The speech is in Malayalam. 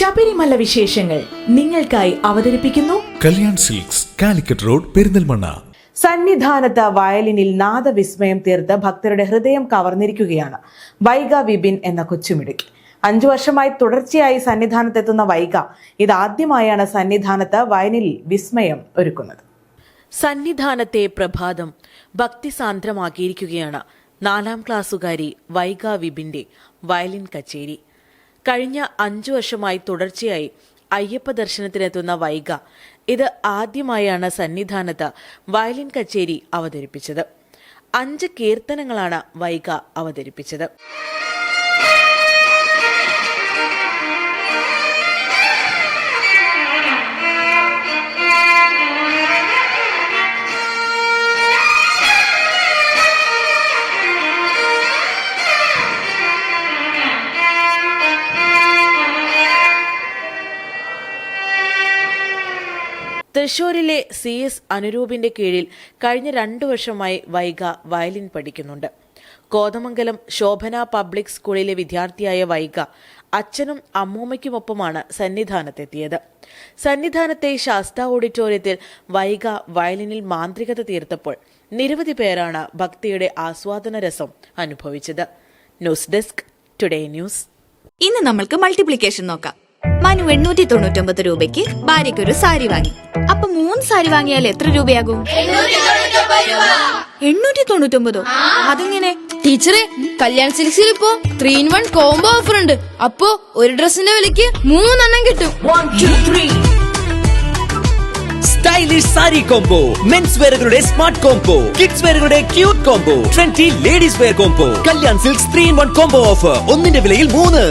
ശബരിമല വിശേഷങ്ങൾ നിങ്ങൾക്കായി അവതരിപ്പിക്കുന്നു കല്യാൺ സിൽക്സ് കാലിക്കറ്റ് റോഡ് പെരിന്തൽമണ്ണ. സന്നിധാനത്ത് വയലിനിൽ നാദവിസ്മയം തീർത്ത് ഭക്തരുടെ ഹൃദയം കവർന്നിരിക്കുകയാണ്. വൈഗ വിപിൻ എന്ന കൊച്ചുമിടുക്കി അഞ്ചു വർഷമായി തുടർച്ചയായി സന്നിധാനത്തെത്തുന്ന വൈഗ ഇതാദ്യമായാണ് സന്നിധാനത്ത് വയലിനിൽ വിസ്മയം ഒരുക്കുന്നത്. സന്നിധാനത്തെ പ്രഭാതം ഭക്തിസാന്ദ്രമാക്കിയിരിക്കുകയാണ്. നാലാം ക്ലാസ്സുകാരി വൈഗ വിബിന്റെ വയലിൻ കച്ചേരി. കഴിഞ്ഞ അഞ്ചു വർഷമായി തുടർച്ചയായി അയ്യപ്പ ദർശനത്തിനെത്തുന്ന വൈഗ. ഇത് ആദ്യമായാണ് സന്നിധാനത്ത് വയലിൻ കച്ചേരി അവതരിപ്പിച്ചത്. അഞ്ച് കീർത്തനങ്ങളാണ് വൈഗ അവതരിപ്പിച്ചത്. തൃശൂരിലെ സി എസ് അനുരൂപിന്റെ കീഴിൽ കഴിഞ്ഞ രണ്ടു വർഷമായി വൈഗ വയലിൻ പഠിക്കുന്നുണ്ട്. കോതമംഗലം ശോഭന പബ്ലിക് സ്കൂളിലെ വിദ്യാർത്ഥിയായ വൈഗ അച്ഛനും അമ്മൂമ്മയ്ക്കുമൊപ്പമാണ് സന്നിധാനത്തെത്തിയത്. സന്നിധാനത്തെ ശാസ്ത ഓഡിറ്റോറിയത്തിൽ വൈഗ വയലിനിൽ മാന്ത്രികത തീർത്തപ്പോൾ നിരവധി പേരാണ് ഭക്തിയുടെ ആസ്വാദന രസം അനുഭവിച്ചത്. News desk today news. ഇന്ന് നമ്മൾക്ക് മൾട്ടിപ്ലിക്കേഷൻ നോക്കാം. മനു എണ്ണൂറ്റി തൊണ്ണൂറ്റൊമ്പത് രൂപയ്ക്ക് ഭാര്യയ്ക്കൊരു സാരി വാങ്ങി. അപ്പൊ മൂന്ന് സാരി വാങ്ങിയാൽ എത്ര രൂപയാകും? എണ്ണൂറ്റി തൊണ്ണൂറ്റൊമ്പതോ അതെങ്ങനെ? ടീച്ചറെ കല്യാൺ സിൽക്സിൽ ഇപ്പോ three in one combo offer ഉണ്ട്. അപ്പോ ഒരു ഡ്രസ്സിന്റെ വിലക്ക് മൂന്നെണ്ണം കിട്ടും. സ്റ്റൈലിഷ് സാരി കോംബോ മെൻസ് വെയറുകളുടെ smart combo kids വെയറുകളുടെ cute combo twenty ladies wear combo Kalyan silks three in one combo offer ഒന്നിന്റെ വിലയിൽ മൂന്ന്.